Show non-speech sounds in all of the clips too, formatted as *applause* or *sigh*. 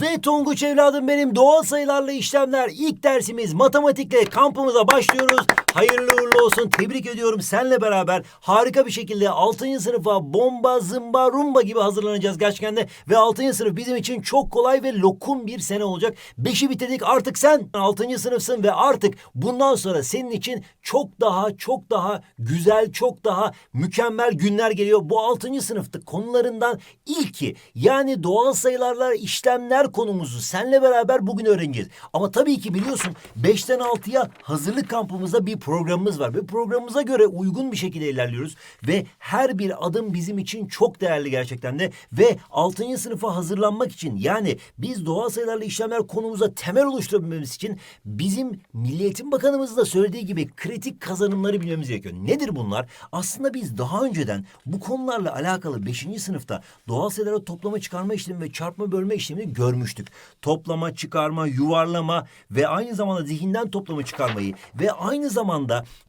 Ve Tonguç evladım benim doğal sayılarla işlemler ilk dersimiz matematikle kampımıza başlıyoruz. Hayırlı uğurlu olsun tebrik ediyorum senle beraber harika bir şekilde 6. sınıfa bomba zımba rumba gibi hazırlanacağız gerçekten de. Ve 6. sınıf bizim için çok kolay ve lokum bir sene olacak. 5'i bitirdik artık sen 6. sınıfsın ve artık bundan sonra senin için çok daha çok daha güzel çok daha mükemmel günler geliyor. Bu 6. sınıfta konularından ilki yani doğal sayılarla işlemler konumuzu senle beraber bugün öğreneceğiz. Ama tabii ki biliyorsun 5'ten 6'ya hazırlık kampımızda bir programımız var ve programımıza göre uygun bir şekilde ilerliyoruz ve her bir adım bizim için çok değerli gerçekten de ve 6. sınıfa hazırlanmak için yani biz doğal sayılarla işlemler konumuza temel oluşturabilmemiz için bizim Milli Eğitim Bakanımızın da söylediği gibi kritik kazanımları bilmemiz gerekiyor. Nedir bunlar? Aslında biz daha önceden bu konularla alakalı 5. sınıfta doğal sayılara toplama çıkarma işlemi ve çarpma bölme işlemini görmüştük. Toplama, çıkarma, yuvarlama ve aynı zamanda zihinden toplama çıkarmayı ve aynı zamanda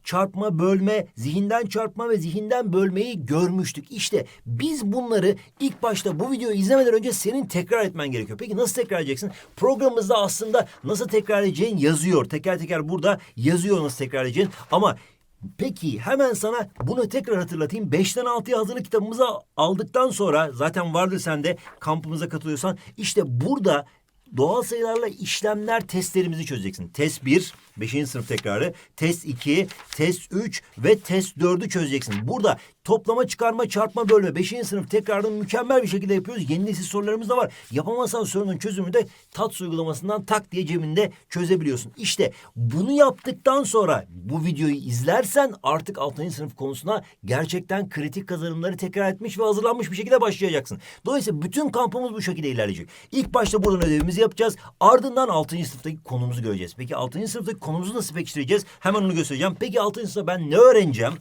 çarpma, bölme, zihinden çarpma ve zihinden bölmeyi görmüştük. İşte biz bunları ilk başta bu videoyu izlemeden önce senin tekrar etmen gerekiyor. Peki nasıl tekrar edeceksin? Programımızda aslında nasıl tekrar edeceğin yazıyor. Teker teker burada yazıyor nasıl tekrar edeceğin. Ama Peki hemen sana bunu tekrar hatırlatayım. 5'ten 6'ya hazırlık kitabımızı aldıktan sonra zaten vardır sende kampımıza katılıyorsan işte burada doğal sayılarla işlemler testlerimizi çözeceksin. Test 1, 5. sınıf tekrarı, test 2, test 3 ve test 4'ü çözeceksin. Burada toplama, çıkarma, çarpma, bölme 5. sınıf tekrarını mükemmel bir şekilde yapıyoruz. Yeni nesil sorularımız da var. Yapamazsan sorunun çözümü de TATS uygulamasından tak diye cebinde çözebiliyorsun. İşte bunu yaptıktan sonra bu videoyu izlersen artık 6. sınıf konusuna gerçekten kritik kazanımları tekrar etmiş ve hazırlanmış bir şekilde başlayacaksın. Dolayısıyla bütün kampımız bu şekilde ilerleyecek. İlk başta buradan ödevimizi yapacağız. Ardından 6. sınıftaki konumuzu göreceğiz. Peki 6. sınıftaki konumuzu nasıl pekiştireceğiz? Hemen onu göstereceğim. Peki 6. sınıfta ben ne öğreneceğim?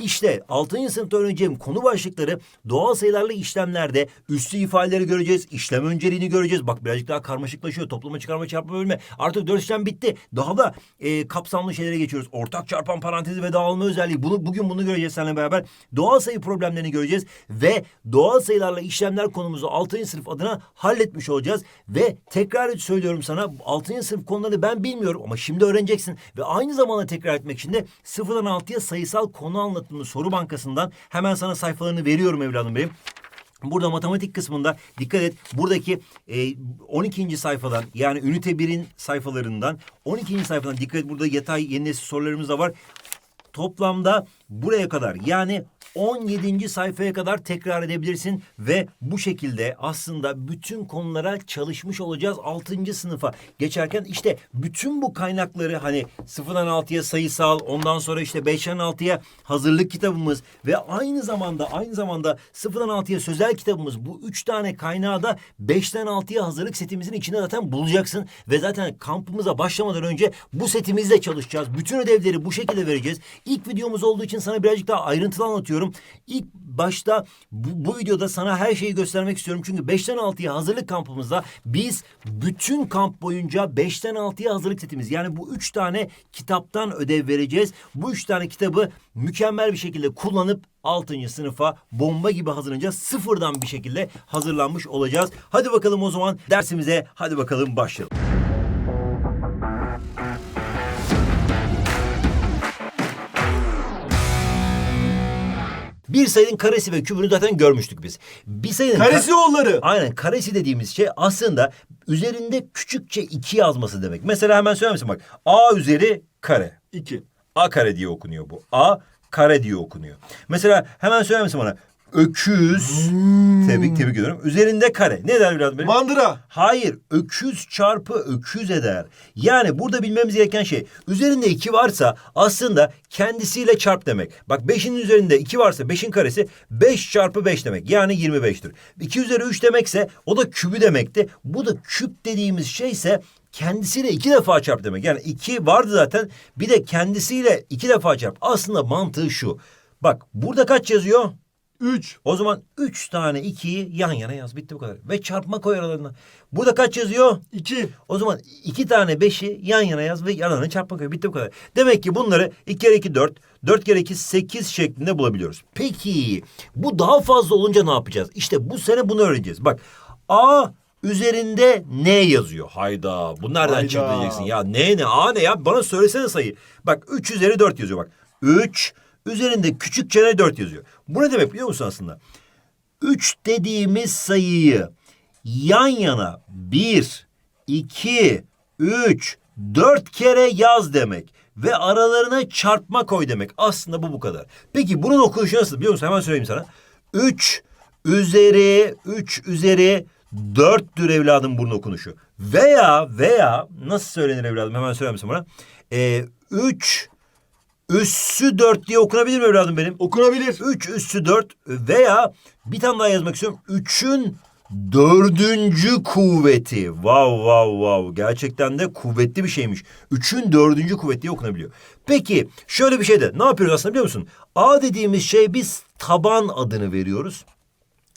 İşte 6. sınıfta öğreneceğim konu başlıkları doğal sayılarla işlemlerde üslü ifadeleri göreceğiz. işlem önceliğini göreceğiz. Bak birazcık daha karmaşıklaşıyor. Toplama, çıkarma, çarpma, bölme. Artık dört işlem bitti. Daha da e, kapsamlı şeylere geçiyoruz. Ortak çarpan parantezi ve dağılma özelliği. Bunu, bugün bunu göreceğiz seninle beraber. Doğal sayı problemlerini göreceğiz. Ve doğal sayılarla işlemler konumuzu 6. sınıf adına halletmiş olacağız. Ve tekrar söylüyorum sana 6. sınıf konularını ben bilmiyorum ama şimdi öğreneceksin. Ve aynı zamanda tekrar etmek için de sıfırdan 6'ya sayısal konu anlatımlı soru bankasından hemen sana sayfalarını veriyorum evladım benim. Burada matematik kısmında dikkat et. Buradaki e, 12. sayfadan yani ünite 1'in sayfalarından 12. sayfadan dikkat et. Burada yatay yeni sorularımız da var. Toplamda buraya kadar yani 17. sayfaya kadar tekrar edebilirsin ve bu şekilde aslında bütün konulara çalışmış olacağız 6. sınıfa geçerken işte bütün bu kaynakları hani sıfırdan 6'ya sayısal ondan sonra işte 5'ten 6'ya hazırlık kitabımız ve aynı zamanda aynı zamanda sıfırdan 6'ya sözel kitabımız bu üç tane kaynağı da 5'ten 6'ya hazırlık setimizin içinde zaten bulacaksın ve zaten kampımıza başlamadan önce bu setimizle çalışacağız. Bütün ödevleri bu şekilde vereceğiz. İlk videomuz olduğu için sana birazcık daha ayrıntılı anlatıyorum. İlk başta bu, bu videoda sana her şeyi göstermek istiyorum. Çünkü 5'ten 6'ya hazırlık kampımızda biz bütün kamp boyunca 5'ten 6'ya hazırlık setimiz. Yani bu üç tane kitaptan ödev vereceğiz. Bu üç tane kitabı mükemmel bir şekilde kullanıp 6. sınıfa bomba gibi hazırlanacağız. Sıfırdan bir şekilde hazırlanmış olacağız. Hadi bakalım o zaman dersimize hadi bakalım başlayalım. Bir sayının karesi ve kübünü zaten görmüştük biz. Bir sayının ka- Karesi oğulları. Aynen karesi dediğimiz şey aslında üzerinde küçükçe iki yazması demek. Mesela hemen söyler misin bak. A üzeri kare. 2. A kare diye okunuyor bu. A kare diye okunuyor. Mesela hemen söyler misin bana? Öküz. Tebrik tebrik ediyorum. Üzerinde kare. Ne der biraz benim? Mandıra. Hayır, öküz çarpı öküz eder. Yani burada bilmemiz gereken şey, üzerinde iki varsa aslında kendisiyle çarp demek. Bak beşin üzerinde iki varsa beşin karesi beş çarpı beş demek. Yani 25'tir. İki üzeri üç demekse o da kübü demekti. Bu da küp dediğimiz şeyse kendisiyle iki defa çarp demek. Yani iki vardı zaten bir de kendisiyle iki defa çarp. Aslında mantığı şu. Bak burada kaç yazıyor? 3. O zaman üç tane ikiyi yan yana yaz. Bitti bu kadar. Ve çarpma koy aralarına. Burada kaç yazıyor? 2. O zaman iki tane beşi yan yana yaz ve aralarına çarpma koy. Bitti bu kadar. Demek ki bunları iki kere iki dört, dört kere iki sekiz şeklinde bulabiliyoruz. Peki bu daha fazla olunca ne yapacağız? İşte bu sene bunu öğreneceğiz. Bak A Üzerinde ne yazıyor? Hayda. Bu nereden Hayda. çıktı diyeceksin. Ya ne ne? A ne ya? Bana söylesene sayı. Bak 3 üzeri 4 yazıyor bak. 3 üzerinde küçük çene 4 yazıyor. Bu ne demek biliyor musun aslında? 3 dediğimiz sayıyı yan yana 1, 2, 3, 4 kere yaz demek. Ve aralarına çarpma koy demek. Aslında bu bu kadar. Peki bunun okunuşu nasıl biliyor musun? Hemen söyleyeyim sana. 3 üzeri 3 üzeri 4'tür evladım bunun okunuşu. Veya veya nasıl söylenir evladım? Hemen söyler misin bana? Ee, 3 üssü 4 diye okunabilir mi evladım benim? Okunabilir. 3 üssü 4 veya bir tane daha yazmak istiyorum. 3'ün dördüncü kuvveti. Wow wow wow. Gerçekten de kuvvetli bir şeymiş. 3'ün dördüncü kuvveti diye okunabiliyor. Peki şöyle bir şey de ne yapıyoruz aslında biliyor musun? A dediğimiz şey biz taban adını veriyoruz.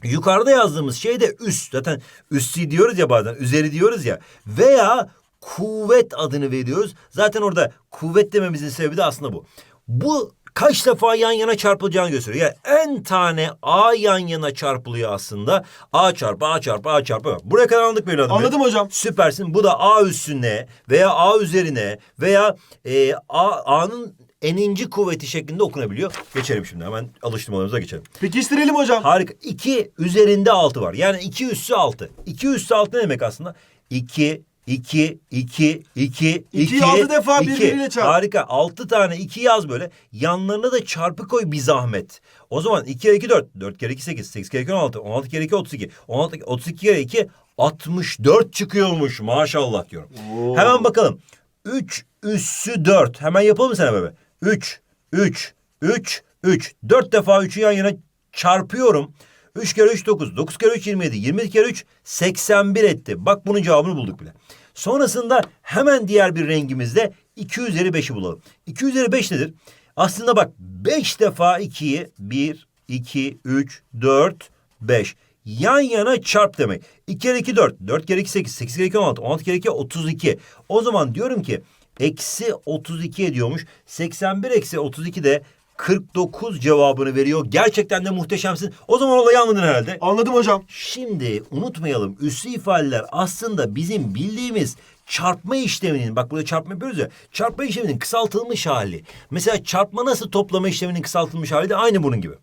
Yukarıda yazdığımız şey de üst. Zaten üstü diyoruz ya bazen üzeri diyoruz ya. Veya kuvvet adını veriyoruz. Zaten orada kuvvet dememizin sebebi de aslında bu. Bu kaç defa yan yana çarpılacağını gösteriyor. Yani en tane A yan yana çarpılıyor aslında. A çarpı A çarpı A çarpı. Buraya kadar anladık mı evladım? Anladım hocam. Süpersin. Bu da A üstüne veya A üzerine veya e, A, A'nın eninci kuvveti şeklinde okunabiliyor. Geçelim şimdi hemen alıştırmalarımıza geçelim. Pekiştirelim hocam. Harika. 2 üzerinde 6 var. Yani 2 üssü 6. 2 üssü 6 ne demek aslında? 2, 2, 2, 2, 2. İkiyi altı defa birbiriyle çarp. Harika. 6 tane 2 yaz böyle. Yanlarına da çarpı koy bir zahmet. O zaman 2 kere 2 4. 4 kere 2 8. 8 kere 2 16. 16 kere 2 32. 16, 32 kere 2 64 çıkıyormuş. Maşallah diyorum. Oo. Hemen bakalım. 3 üssü 4. Hemen yapalım mı sana bebe? 3, 3, 3, 3. 4 defa 3'ü yan yana çarpıyorum. 3 kere 3 9. 9 kere 3 27. 20 kere 3 81 etti. Bak bunun cevabını bulduk bile. Sonrasında hemen diğer bir rengimizde 2 üzeri 5'i bulalım. 2 üzeri 5 nedir? Aslında bak 5 defa 2'yi 1, 2, 3, 4, 5. Yan yana çarp demek. 2 kere 2 4. 4 kere 2 8. 8 kere 2 16. 16 kere 2 32. O zaman diyorum ki eksi 32 ediyormuş. 81 eksi 32 de 49 cevabını veriyor. Gerçekten de muhteşemsin. O zaman olayı anladın herhalde. Anladım hocam. Şimdi unutmayalım üslü ifadeler aslında bizim bildiğimiz çarpma işleminin bak burada çarpma yapıyoruz ya çarpma işleminin kısaltılmış hali. Mesela çarpma nasıl toplama işleminin kısaltılmış hali de aynı bunun gibi.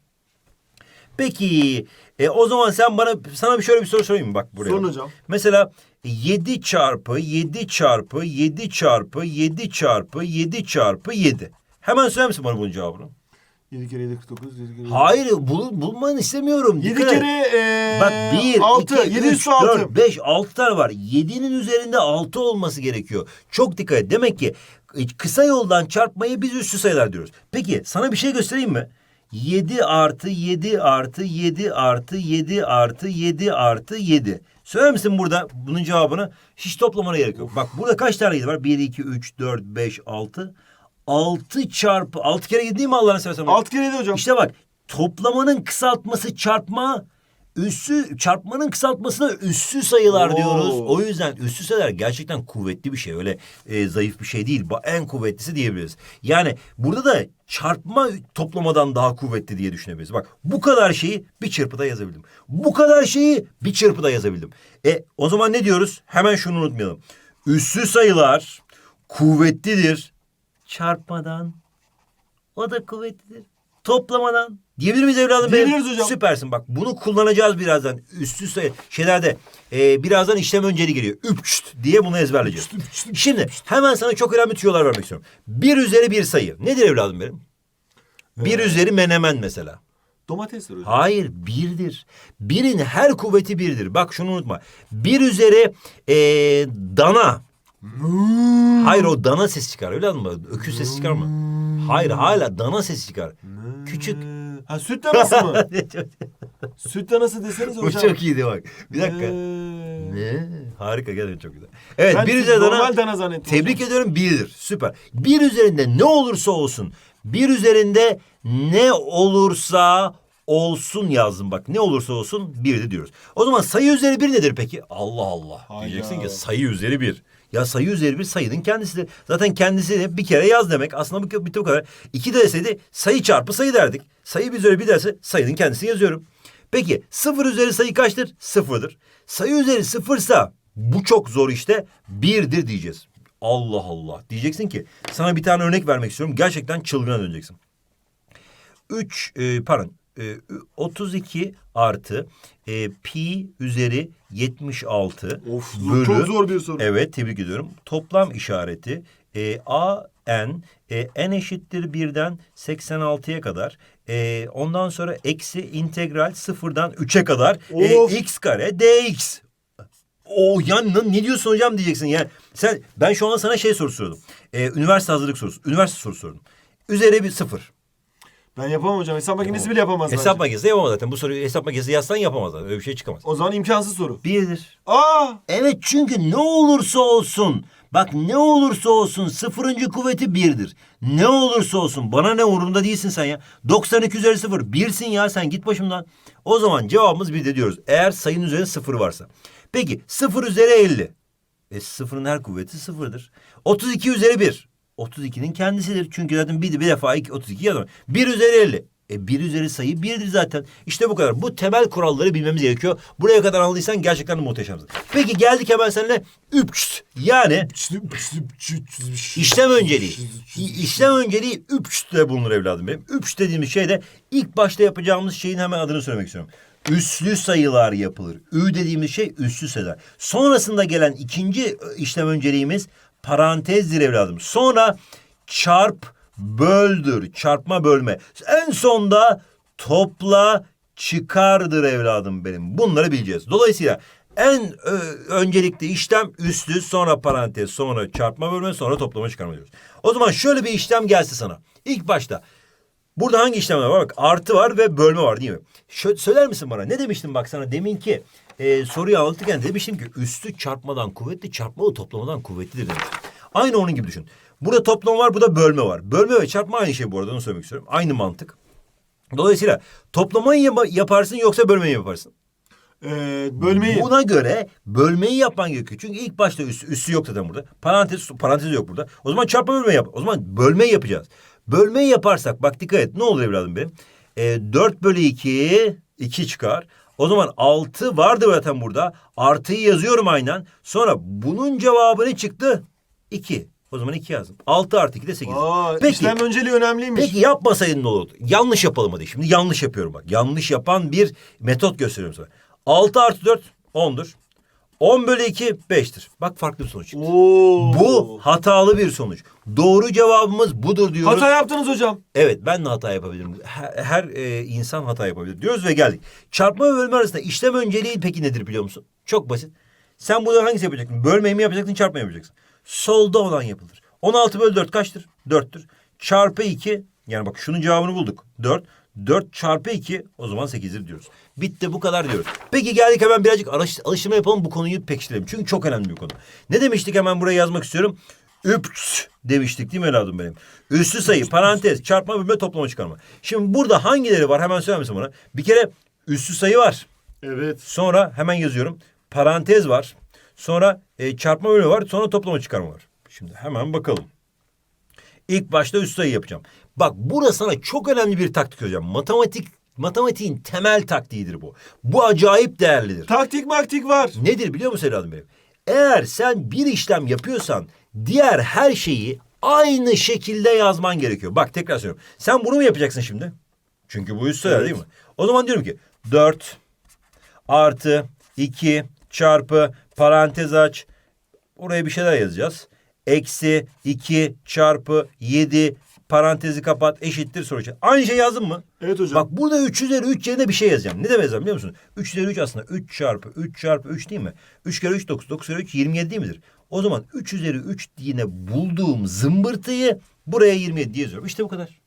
Peki e, o zaman sen bana sana bir şöyle bir soru sorayım mı bak buraya. Sorun hocam. Mesela 7 çarpı 7 çarpı 7 çarpı 7 çarpı 7 çarpı 7. Hemen söyler misin bana bunun cevabını? 7 kere 7 49. 7 kere Hayır bul, bulmanı istemiyorum. 7 Dikkat et. kere e, Bak 1, 6. 2, 7 3, üstü 6. 4, 5, 6 tane var. 7'nin üzerinde 6 olması gerekiyor. Çok dikkat et. Demek ki kısa yoldan çarpmayı biz üstü sayılar diyoruz. Peki sana bir şey göstereyim mi? 7 artı 7 artı 7 artı 7 artı 7 artı 7. Söyler misin burada bunun cevabını? Hiç toplamana gerek yok. Bak burada kaç tane 7 var? 1, 2, 3, 4, 5, 6. 6 çarpı 6 kere 7 değil mi Allah'ını seversen? 6 kere 7 hocam. İşte bak toplamanın kısaltması çarpma, üssü çarpmanın kısaltmasına üssü sayılar Oo. diyoruz. O yüzden üssü sayılar gerçekten kuvvetli bir şey. Öyle e, zayıf bir şey değil. En kuvvetlisi diyebiliriz. Yani burada da çarpma toplamadan daha kuvvetli diye düşünebiliriz. Bak bu kadar şeyi bir çırpıda yazabildim. Bu kadar şeyi bir çırpıda yazabildim. E o zaman ne diyoruz? Hemen şunu unutmayalım. Üssü sayılar kuvvetlidir. Çarpmadan o da kuvvetlidir. Toplamadan. Diyebilir miyiz evladım? benim? Diyebiliriz hocam. Süpersin bak. Bunu kullanacağız birazdan. Üst üste şeylerde e, birazdan işlem önceli geliyor. Üpçt diye bunu ezberleyeceğiz. Şimdi hemen sana çok önemli tüyolar vermek istiyorum. Bir üzeri bir sayı. Nedir evladım benim? Bir üzeri menemen mesela. Domatesler hocam. Hayır birdir. Birin her kuvveti birdir. Bak şunu unutma. Bir üzeri e, dana. Hayır o dana ses çıkar öyle mı? Öküz sesi çıkar mı? Hayır hala dana sesi çıkar. Küçük. Ha süt danası mı? *laughs* süt danası deseniz Bu hocam. çok iyiydi bak. Bir dakika. Ee, Ne? Harika gerçekten çok güzel. Evet Ben bir üzeri dana. normal dana zannettim Tebrik ediyorum birdir. Süper. Bir üzerinde ne olursa olsun. Bir üzerinde ne olursa olsun yazdım bak. Ne olursa olsun birdi diyoruz. O zaman sayı üzeri bir nedir peki? Allah Allah. Hayda. Diyeceksin ki sayı üzeri bir. Ya sayı üzeri bir sayının kendisidir. Zaten kendisi de bir kere yaz demek. Aslında bu, bitti bu kadar. İki de deseydi sayı çarpı sayı derdik. Sayı bir üzeri bir derse sayının kendisini yazıyorum. Peki sıfır üzeri sayı kaçtır? Sıfırdır. Sayı üzeri sıfırsa bu çok zor işte birdir diyeceğiz. Allah Allah. Diyeceksin ki sana bir tane örnek vermek istiyorum. Gerçekten çılgına döneceksin. 3 e, pardon e, 32 artı e, pi üzeri 76 Of bölü çok zor bir soru. Evet tebrik ediyorum. Toplam işareti e, a n e, n eşittir birden 86'ya kadar. E, ondan sonra eksi integral sıfırdan 3'e kadar e, x kare dx. O yani ne- diyorsun hocam diyeceksin yani. Sen ben şu an sana şey sorusu sordum. E, üniversite hazırlık sorusu. Üniversite sorusu sordum. Üzeri bir sıfır. Ben yapamam hocam. Hesap makinesi bile yapamaz Hesap bence. makinesi yapamaz zaten. Bu soruyu hesap makinesi yazsan yapamazlar. Öyle bir şey çıkamaz. O zaman imkansız soru. Birdir. Aa! Evet çünkü ne olursa olsun bak ne olursa olsun sıfırıncı kuvveti birdir. Ne olursa olsun bana ne umurumda değilsin sen ya. 92 üzeri sıfır birsin ya sen git başımdan. O zaman cevabımız bir de diyoruz. Eğer sayının üzerinde sıfır varsa. Peki sıfır üzeri 50. E sıfırın her kuvveti sıfırdır. 32 üzeri 1. 32'nin kendisidir. Çünkü zaten bir, bir defa iki- 32 yazar. 1 üzeri 50. E 1 üzeri sayı 1'dir zaten. İşte bu kadar. Bu temel kuralları bilmemiz gerekiyor. Buraya kadar anladıysan gerçekten de muhteşemsin. Peki geldik hemen seninle üpçt. Yani işlem önceliği. İşlem önceliği üpçte bulunur evladım benim. Üpçt dediğimiz şey de ilk başta yapacağımız şeyin hemen adını söylemek istiyorum. Üslü sayılar yapılır. Ü dediğimiz şey üslü sayılar. Sonrasında gelen ikinci e, işlem önceliğimiz parantezdir evladım. Sonra çarp böldür. Çarpma bölme. En sonda topla çıkardır evladım benim. Bunları bileceğiz. Dolayısıyla en öncelikli işlem üslü, sonra parantez, sonra çarpma bölme, sonra toplama çıkarma diyoruz. O zaman şöyle bir işlem gelse sana. İlk başta Burada hangi işlemler var? Bak artı var ve bölme var değil mi? Şö- söyler misin bana? Ne demiştim bak sana demin ki e, soruyu anlatırken demiştim ki üstü çarpmadan kuvvetli, çarpmalı toplamadan kuvvetlidir demiştim. Aynı onun gibi düşün. Burada toplama var, burada bölme var. Bölme ve çarpma aynı şey bu arada onu söylemek istiyorum. Aynı mantık. Dolayısıyla toplamayı yapa- yaparsın yoksa bölmeyi yaparsın. Ee, bölmeyi. Buna göre bölmeyi yapman gerekiyor. Çünkü ilk başta üssü, üssü yok zaten burada. Parantez, parantez yok burada. O zaman çarpma bölme yap. O zaman bölmeyi yapacağız. Bölmeyi yaparsak bak dikkat et. Ne olur evladım benim? Ee, 4 bölü 2, 2 çıkar. O zaman 6 vardı zaten burada. Artıyı yazıyorum aynen. Sonra bunun cevabı ne çıktı? 2. O zaman 2 yazdım. 6 artı 2 de 8. Aa, Peki. işlem önceliği önemliymiş. Peki yapmasaydın ne olurdu? Yanlış yapalım hadi. Şimdi yanlış yapıyorum bak. Yanlış yapan bir metot gösteriyorum sana. 6 artı 4 10'dur. 10 bölü 2 5'tir. Bak farklı bir sonuç çıktı. Oo. Bu hatalı bir sonuç. Doğru cevabımız budur diyoruz. Hata yaptınız hocam. Evet ben de hata yapabilirim. Her, her, e, insan hata yapabilir diyoruz ve geldik. Çarpma ve bölme arasında işlem önceliği peki nedir biliyor musun? Çok basit. Sen burada hangisi yapacaksın? Bölmeyi mi yapacaksın, çarpmayı mı yapacaksın? Solda olan yapılır. 16 bölü 4 kaçtır? 4'tür. Çarpı 2 yani bak şunun cevabını bulduk. 4. 4 çarpı 2 o zaman 8'dir diyoruz. Bitti bu kadar diyoruz. Peki geldik hemen birazcık alıştırma yapalım bu konuyu pekiştirelim. Çünkü çok önemli bir konu. Ne demiştik hemen buraya yazmak istiyorum. Üps demiştik değil mi evladım benim? Üslü sayı, parantez, çarpma, bölme, toplama, çıkarma. Şimdi burada hangileri var hemen söyler misin bana? Bir kere üslü sayı var. Evet. Sonra hemen yazıyorum. Parantez var. Sonra e, çarpma bölme var. Sonra toplama çıkarma var. Şimdi hemen bakalım. İlk başta üst sayı yapacağım. Bak burası sana çok önemli bir taktik hocam. Matematik matematiğin temel taktiğidir bu. Bu acayip değerlidir. Taktik maktik var. Nedir biliyor musun evladım benim? Eğer sen bir işlem yapıyorsan diğer her şeyi aynı şekilde yazman gerekiyor. Bak tekrar söylüyorum. Sen bunu mu yapacaksın şimdi? Çünkü bu üst sayı Evet. değil mi? O zaman diyorum ki 4 artı 2 çarpı parantez aç. Oraya bir şeyler yazacağız. Eksi 2 çarpı 7 parantezi kapat eşittir sonuç. Aynı şey yazdın mı? Evet hocam. Bak burada 3 üzeri 3 yerine bir şey yazacağım. Ne demek yazacağım biliyor musun? 3 üzeri 3 aslında 3 çarpı 3 çarpı 3 değil mi? 3 kere 3 9, 9 kere 3 27 değil midir? O zaman 3 üzeri 3 yine bulduğum zımbırtıyı buraya 27 diye yazıyorum. İşte bu kadar.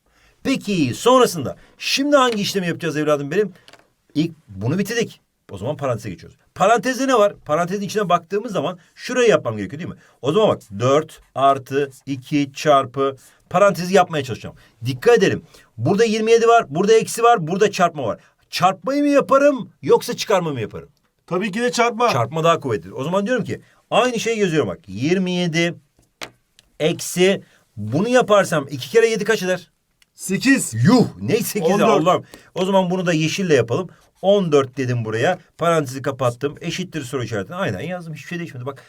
Peki sonrasında şimdi hangi işlemi yapacağız evladım benim? İlk bunu bitirdik. O zaman paranteze geçiyoruz. Parantezde ne var? Parantezin içine baktığımız zaman şurayı yapmam gerekiyor değil mi? O zaman bak 4 artı 2 çarpı parantezi yapmaya çalışacağım. Dikkat edelim. Burada 27 var, burada eksi var, burada çarpma var. Çarpmayı mı yaparım yoksa çıkarma mı yaparım? Tabii ki de çarpma. Çarpma daha kuvvetlidir. O zaman diyorum ki aynı şeyi yazıyorum bak. 27 eksi bunu yaparsam 2 kere 7 kaç eder? 8. Yuh ne 8'i 14. Allah'ım. O zaman bunu da yeşille yapalım. 14 dedim buraya. Parantezi kapattım. Eşittir soru işaretini. Aynen yazdım. Hiçbir şey değişmedi. Bak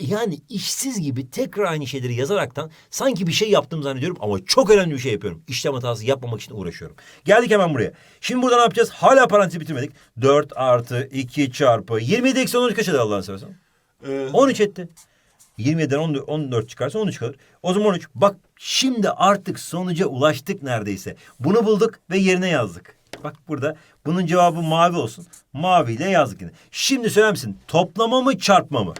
yani işsiz gibi tekrar aynı şeyleri yazaraktan sanki bir şey yaptığım zannediyorum ama çok önemli bir şey yapıyorum. İşlem hatası yapmamak için uğraşıyorum. Geldik hemen buraya. Şimdi burada ne yapacağız? Hala parantezi bitirmedik. 4 artı 2 çarpı 27 eksi 13 kaç eder Allah'ını seversen? Ee, 13 etti. 27'den 14, 14 çıkarsa 13 kalır. O zaman 13. Bak şimdi artık sonuca ulaştık neredeyse. Bunu bulduk ve yerine yazdık. Bak burada bunun cevabı mavi olsun. Maviyle yazdık yine. Şimdi söyler misin? Toplama mı çarpma mı?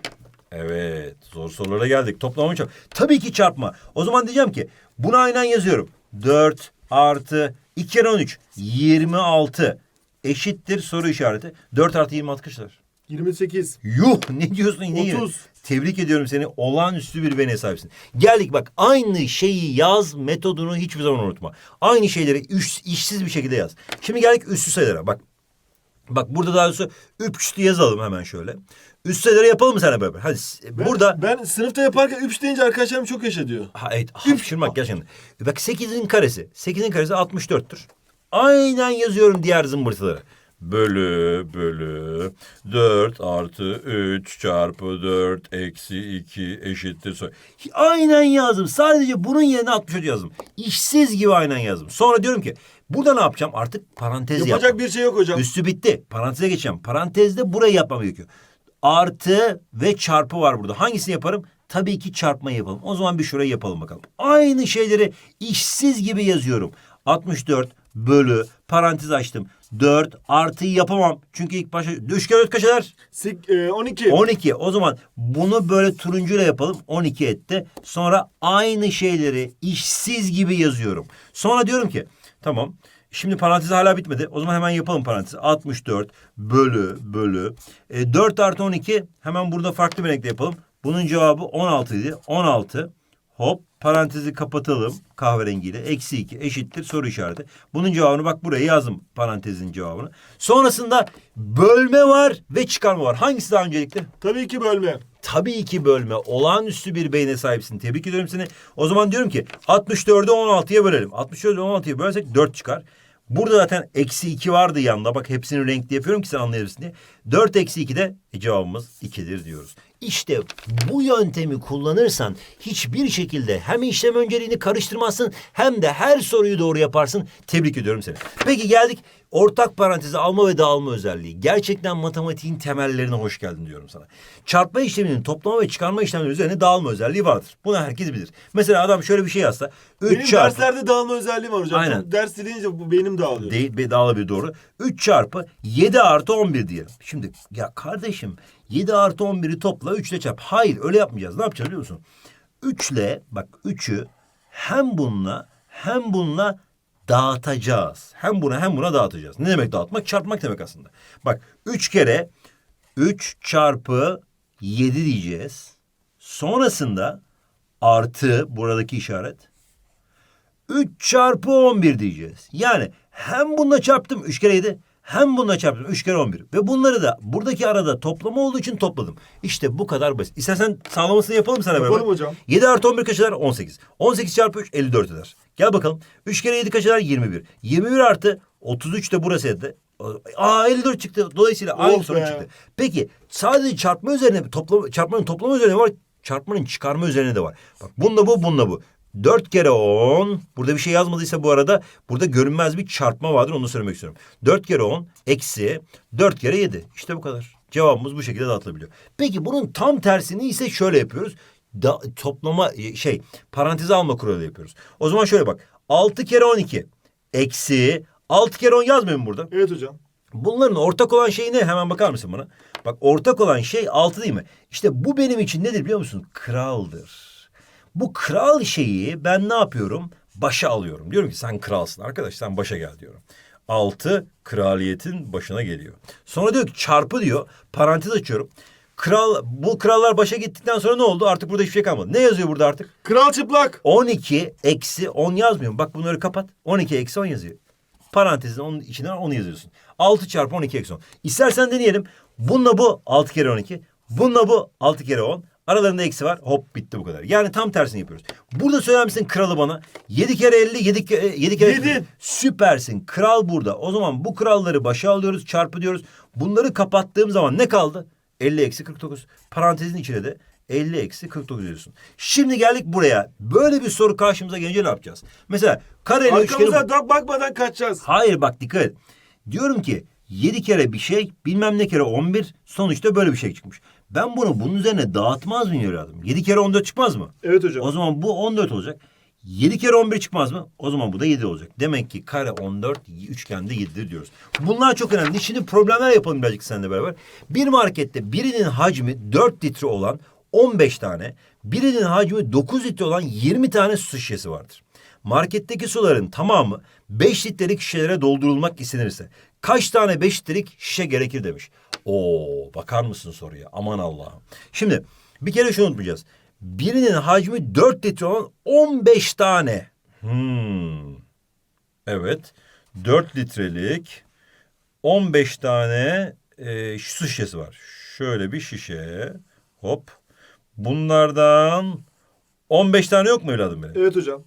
Evet zor sorulara geldik. Toplama mı çarpma? Tabii ki çarpma. O zaman diyeceğim ki bunu aynen yazıyorum. 4 artı 2 kere 13 26 eşittir soru işareti. 4 artı 26 kaç eder? 28. Yuh ne diyorsun ne 30. diyorsun? Tebrik ediyorum seni. Olağanüstü bir bene sahipsin. Geldik bak aynı şeyi yaz metodunu hiçbir zaman unutma. Aynı şeyleri üç, işsiz bir şekilde yaz. Şimdi geldik üstü sayılara bak. Bak burada daha doğrusu üstü yazalım hemen şöyle. Üst sayıları yapalım mı sana beraber? Hadi Ben, burada Ben sınıfta yaparken üç deyince arkadaşlarım çok yaşa diyor. Ha, evet, hapşırmak gerçekten. Bak 8'in karesi. 8'in karesi 64'tür. Aynen yazıyorum diğer zımbırtıları. Bölü bölü 4 artı 3 çarpı 4 eksi 2 eşittir. Aynen yazdım. Sadece bunun yerine 64 yazdım. İşsiz gibi aynen yazdım. Sonra diyorum ki burada ne yapacağım? Artık parantez Yapacak yapmam. bir şey yok hocam. Üstü bitti. Paranteze geçeceğim. Parantezde burayı yapmam gerekiyor. Artı ve çarpı var burada. Hangisini yaparım? Tabii ki çarpmayı yapalım. O zaman bir şurayı yapalım bakalım. Aynı şeyleri işsiz gibi yazıyorum. 64 bölü parantez açtım. 4 artıyı yapamam. Çünkü ilk başta 3 kere 4 kaç eder? Sik, e, 12. 12. O zaman bunu böyle turuncuyla yapalım. 12 etti. Sonra aynı şeyleri işsiz gibi yazıyorum. Sonra diyorum ki tamam. Şimdi parantez hala bitmedi. O zaman hemen yapalım parantezi. 64 bölü bölü. E, 4 artı 12 hemen burada farklı bir renkle yapalım. Bunun cevabı 16 idi. 16 hop parantezi kapatalım kahverengiyle. Eksi 2 eşittir soru işareti. Bunun cevabını bak buraya yazdım parantezin cevabını. Sonrasında bölme var ve çıkarma var. Hangisi daha öncelikli? Tabii ki bölme. Tabii ki bölme. Olağanüstü bir beyne sahipsin. Tebrik ediyorum seni. O zaman diyorum ki 64'ü 16'ya bölelim. 64'ü 16'ya bölersek 4 çıkar. Burada zaten eksi 2 vardı yanında. Bak hepsini renkli yapıyorum ki sen anlayabilirsin diye. 4 eksi 2 de e, cevabımız 2'dir diyoruz. İşte bu yöntemi kullanırsan hiçbir şekilde hem işlem önceliğini karıştırmazsın hem de her soruyu doğru yaparsın. Tebrik ediyorum seni. Peki geldik ortak paranteze alma ve dağılma özelliği. Gerçekten matematiğin temellerine hoş geldin diyorum sana. Çarpma işleminin toplama ve çıkarma işlemleri üzerine dağılma özelliği vardır. Bunu herkes bilir. Mesela adam şöyle bir şey yazsa 3 Benim çarpı derslerde dağılma özelliğim var hocam. Aynen. Ders dileyince bu beynim dağılıyor. değil, dağılabilir doğru. 3 çarpı 7 artı 11 diyelim. Şimdi ya kardeşim 7 artı 11'i topla 3 ile çarp. Hayır öyle yapmayacağız. Ne yapacağız biliyor musun? 3 ile bak 3'ü hem bununla hem bununla dağıtacağız. Hem buna hem buna dağıtacağız. Ne demek dağıtmak? Çarpmak demek aslında. Bak 3 kere 3 çarpı 7 diyeceğiz. Sonrasında artı buradaki işaret 3 çarpı 11 diyeceğiz. Yani hem bununla çarptım 3 kere 7 hem bununla çarptım 3 kere 11. Ve bunları da buradaki arada toplama olduğu için topladım. İşte bu kadar basit. İstersen sağlamasını yapalım sana beraber. Yapalım hocam. 7 artı 11 kaç eder? 18. 18 çarpı 3 54 eder. Gel bakalım. 3 kere 7 kaç eder? 21. 21 artı 33 de burası eder. Aa 54 çıktı. Dolayısıyla aynı Of sonuç çıktı. Peki sadece çarpma üzerine toplama, çarpmanın toplama üzerine var. Çarpmanın çıkarma üzerine de var. Bak bununla bu bununla bu. 4 kere 10. Burada bir şey yazmadıysa bu arada burada görünmez bir çarpma vardır onu söylemek istiyorum. 4 kere 10 eksi 4 kere 7. İşte bu kadar. Cevabımız bu şekilde dağıtılabiliyor. Peki bunun tam tersini ise şöyle yapıyoruz. Da, toplama e, şey paranteze alma kuralı yapıyoruz. O zaman şöyle bak. 6 kere 12 eksi 6 kere 10 yazmıyor mu burada? Evet hocam. Bunların ortak olan şey ne? Hemen bakar mısın bana? Bak ortak olan şey altı değil mi? İşte bu benim için nedir biliyor musun? Kraldır. Bu kral şeyi ben ne yapıyorum? Başa alıyorum. Diyorum ki sen kralsın arkadaş sen başa gel diyorum. Altı kraliyetin başına geliyor. Sonra diyor ki çarpı diyor. Parantez açıyorum. Kral bu krallar başa gittikten sonra ne oldu? Artık burada hiçbir şey kalmadı. Ne yazıyor burada artık? Kral çıplak. 12 eksi 10 yazmıyor mu? Bak bunları kapat. 12 eksi 10 yazıyor. Parantezin onun içine onu yazıyorsun. 6 çarpı 12 eksi 10. İstersen deneyelim. Bununla bu 6 kere 12. Bununla bu 6 kere 10. Aralarında eksi var. Hop bitti bu kadar. Yani tam tersini yapıyoruz. Burada söyler misin kralı bana? 7 kere 50, 7 kere, 7 kere... Yedi. Süpersin. Kral burada. O zaman bu kralları başa alıyoruz, çarpı diyoruz. Bunları kapattığım zaman ne kaldı? 50 eksi 49. Parantezin içine de 50 eksi 49 diyorsun. Şimdi geldik buraya. Böyle bir soru karşımıza gelince ne yapacağız? Mesela kareli üçgeni... Arkamıza dön bakmadan kaçacağız. Hayır bak dikkat et. Diyorum ki 7 kere bir şey bilmem ne kere 11 sonuçta böyle bir şey çıkmış. Ben bunu bunun üzerine dağıtmaz mıyım evladım? 7 kere 14 çıkmaz mı? Evet hocam. O zaman bu 14 olacak. 7 kere 11 çıkmaz mı? O zaman bu da 7 olacak. Demek ki kare 14, üçgende 7'dir diyoruz. Bunlar çok önemli. Şimdi problemler yapalım birazcık seninle beraber. Bir markette birinin hacmi 4 litre olan 15 tane, birinin hacmi 9 litre olan 20 tane su şişesi vardır. Marketteki suların tamamı 5 litrelik şişelere doldurulmak istenirse kaç tane 5 litrelik şişe gerekir demiş. Oo bakar mısın soruya? Aman Allah'ım. Şimdi bir kere şunu unutmayacağız. Birinin hacmi 4 litre olan 15 tane. Hmm. Evet. 4 litrelik 15 tane e, su şişesi var. Şöyle bir şişe. Hop. Bunlardan 15 tane yok mu evladım benim? Evet hocam.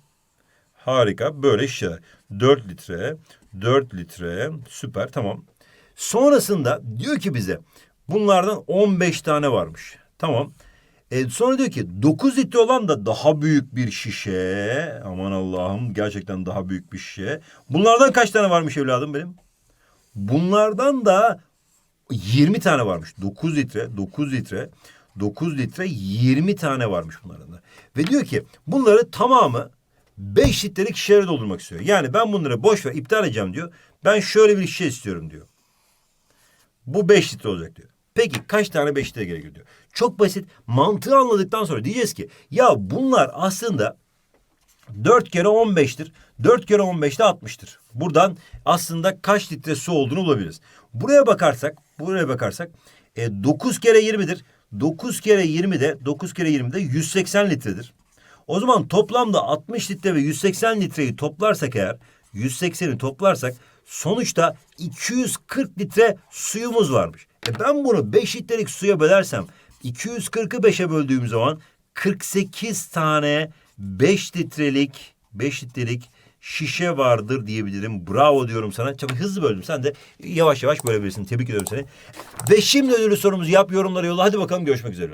Harika. Böyle şişeler. 4 litre, 4 litre. Süper tamam. Sonrasında diyor ki bize bunlardan 15 tane varmış. Tamam. E, sonra diyor ki 9 litre olan da daha büyük bir şişe. Aman Allah'ım gerçekten daha büyük bir şişe. Bunlardan kaç tane varmış evladım benim? Bunlardan da 20 tane varmış. 9 litre, 9 litre, 9 litre 20 tane varmış bunların da. Ve diyor ki bunları tamamı 5 litrelik şişelere doldurmak istiyor. Yani ben bunları boş ver iptal edeceğim diyor. Ben şöyle bir şişe istiyorum diyor. Bu 5 litre olacak diyor. Peki kaç tane 5 litre gerekir diyor. Çok basit. Mantığı anladıktan sonra diyeceğiz ki ya bunlar aslında 4 kere 15'tir. 4 kere 15 de 60'tır. Buradan aslında kaç litre su olduğunu bulabiliriz. Buraya bakarsak, buraya bakarsak e, 9 kere 20'dir. 9 kere 20 de 9 kere 20 de 180 litredir. O zaman toplamda 60 litre ve 180 litreyi toplarsak eğer 180'i toplarsak sonuçta 240 litre suyumuz varmış. E ben bunu 5 litrelik suya bölersem 240'ı 5'e böldüğüm zaman 48 tane 5 litrelik 5 litrelik şişe vardır diyebilirim. Bravo diyorum sana. Çok hızlı böldüm. Sen de yavaş yavaş bölebilirsin. Tebrik ediyorum seni. Ve şimdi ödülü sorumuzu yap yorumlara yolla. Hadi bakalım görüşmek üzere.